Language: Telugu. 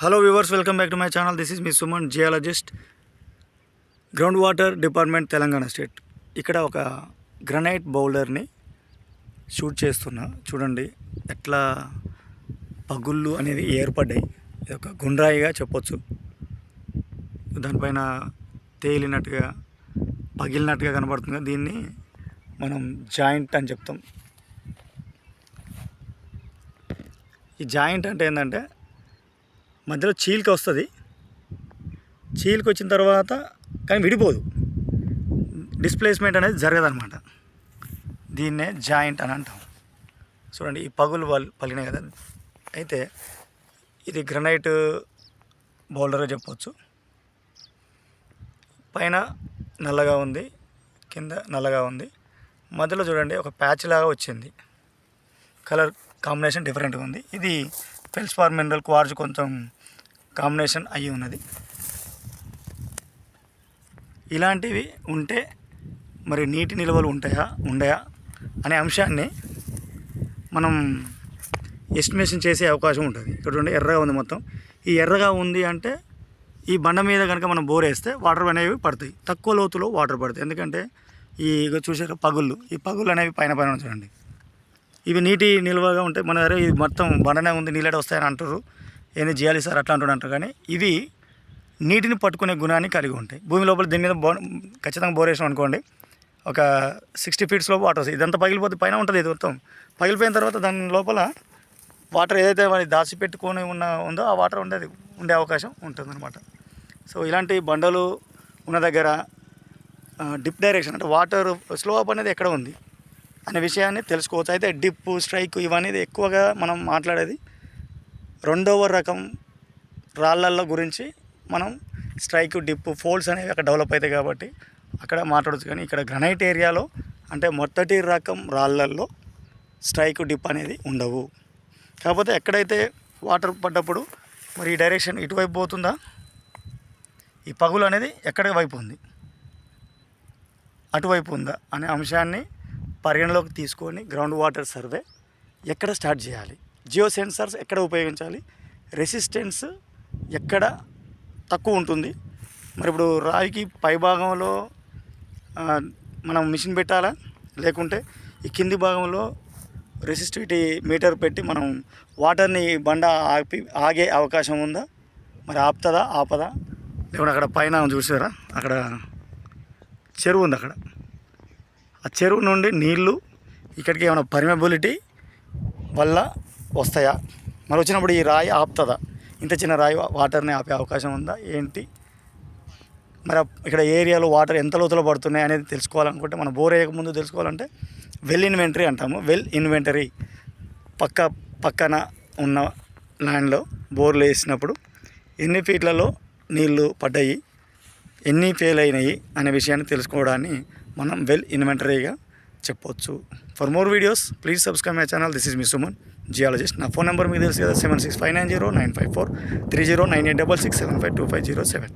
Hello viewers welcome back to my channel this is me Suman geologist ground water department Telangana state ఇక్కడ ఒక గ్రనైట్ బౌలర్ని షూట్ చేస్తున్నా. చూడండి ఎట్లా పగుళ్ళు అనేది ఏర్పడ్డాయి. ఇది ఒక గుండ్రాయిగా చెప్పొచ్చు. దానిపైన తేలినట్టుగా పగిలినట్టుగా కనబడుతుంది. దీన్ని మనం జాయింట్ అని చెప్తాం. ఈ జాయింట్ అంటే ఏంటంటే మధ్యలో చీలిక వస్తుంది. చీలిక వచ్చిన తర్వాత కానీ విడిపోదు. డిస్ప్లేస్మెంట్ అనేది జరగదనమాట దీన్నే జాయింట్ అని అంటాం. చూడండి ఈ పగులు పలినాయి కదా. అయితే ఇది గ్రనైట్ బౌల్డర్గా చెప్పవచ్చు పైన నల్లగా ఉంది కింద నల్లగా ఉంది. మధ్యలో చూడండి ఒక ప్యాచ్ లాగా వచ్చింది. కలర్ కాంబినేషన్ డిఫరెంట్గా ఉంది. ఇది ఫెల్స్ఫార్ మినరల్ క్వార్జ్ కొంచెం కాంబినేషన్ అయ్యి ఉన్నది. ఇలాంటివి ఉంటే మరి నీటి నిల్వలు ఉంటాయా? ఉండయా? అనే అంశాన్ని మనం ఎస్టిమేషన్ చేసే అవకాశం ఉంటుంది. ఇక్కడ ఎర్రగా ఉంది మొత్తం. ఈ ఎర్రగా ఉంది అంటే ఈ బండ మీద కనుక మనం బోర్ వేస్తే వాటర్ అనేవి పడతాయి. తక్కువ లోతులో వాటర్ పడతాయి. ఎందుకంటే ఈ చూసారు పగుళ్ళు. ఈ పగుళ్ళు అనేవి పైన పైన చూడండి. ఇవి నీటి నిల్వగా ఉంటాయి. మన దగ్గర ఇది మొత్తం బండనే ఉంది నీళ్ళట వస్తాయని అంటారు. ఏదైనా చేయాలి సార్ అట్లా అంటారు. కానీ ఇవి నీటిని పట్టుకునే గుణాన్ని కలిగి ఉంటాయి. భూమి లోపల దీని మీద బో ఖచ్చితంగా బోర్ వేసాం అనుకోండి. ఒక సిక్స్టీ ఫీట్స్లో వాటర్ వస్తుంది ఇదంతా పగిలిపోతే పైన ఉంటుంది ఇది మొత్తం. పగిలిపోయిన తర్వాత దాని లోపల వాటర్ ఏదైతే వాడి దాచిపెట్టుకొని ఉన్న ఉందో ఆ వాటర్ ఉండేది ఉండే అవకాశం ఉంటుందన్నమాట. సో ఇలాంటి బండలు ఉన్న దగ్గర డిప్ డైరెక్షన్ అంటే వాటర్ స్లో అప్ అనేది ఎక్కడ ఉంది? అనే విషయాన్ని తెలుసుకోవచ్చు. అయితే డిప్ స్ట్రైక్ ఇవన్నీ ఎక్కువగా మనం మాట్లాడేది రెండవ రకం రాళ్ళల్లో గురించి మనం స్ట్రైక్ డిప్ ఫోల్డ్స్ అనేవి అక్కడ డెవలప్ అవుతాయి కాబట్టి అక్కడ మాట్లాడచ్చు. కానీ ఇక్కడ గ్రనైట్ ఏరియాలో అంటే మొదటి రకం రాళ్ళల్లో స్ట్రైక్ డిప్ అనేది ఉండవు. కాకపోతే ఎక్కడైతే వాటర్ పడ్డప్పుడు మరి ఈ డైరెక్షన్ ఇటువైపు పోతుందా? ఈ పగులు అనేది ఎక్కడ వైపు ఉంది? అటువైపు ఉందా? అనే అంశాన్ని పరిగణలోకి తీసుకొని గ్రౌండ్ వాటర్ సర్వే ఎక్కడ స్టార్ట్ చేయాలి? జియో సెన్సార్స్ ఎక్కడ ఉపయోగించాలి? రెసిస్టెన్స్ ఎక్కడ తక్కువ ఉంటుంది? మరి ఇప్పుడు రాయికి పై భాగంలో మనం మిషన్ పెట్టాలా? లేకుంటే ఈ కింది భాగంలో రెసిస్టివిటీ మీటర్ పెట్టి మనం వాటర్ని బండ ఆపి ఆగే అవకాశం ఉందా? మరి ఆపుతుందా ఆపదా? లేకుంటే అక్కడ పైన చూసారా? అక్కడ చెరువు ఉంది అక్కడ. ఆ చెరువు నుండి నీళ్ళు ఇక్కడికి ఏమైనా పర్మిబిలిటీ వల్ల వస్తాయా? మరి వచ్చినప్పుడు ఈ రాయి ఆపుతుందా? ఇంత చిన్న రాయి వాటర్ని ఆపే అవకాశం ఉందా? ఏంటి? మరి ఇక్కడ ఏరియాలో వాటర్ ఎంత లోతులో పడుతున్నాయి అనేది తెలుసుకోవాలనుకుంటే మనం బోర్ వేయక ముందు తెలుసుకోవాలంటే వెల్ ఇన్వెంటరీ అంటాము. వెల్ ఇన్వెంటరీ పక్క పక్కన ఉన్న ల్యాండ్లో బోర్లు వేసినప్పుడు ఎన్ని ఫీట్లలో నీళ్ళు పడ్డాయి ఎన్ని ఫెయిల్ అయినాయి అనే విషయాన్ని తెలుసుకోవడాన్ని మనం వెల్ ఇన్వెంటరీగా చెప్పొచ్చు. For more videos please subscribe my channel this is me Suman geologist నా ఫోన్ నెంబర్ మీకు తెలుసు కదా seven six five nine zero nine five four three zero nine eight double six seven five two five zero seven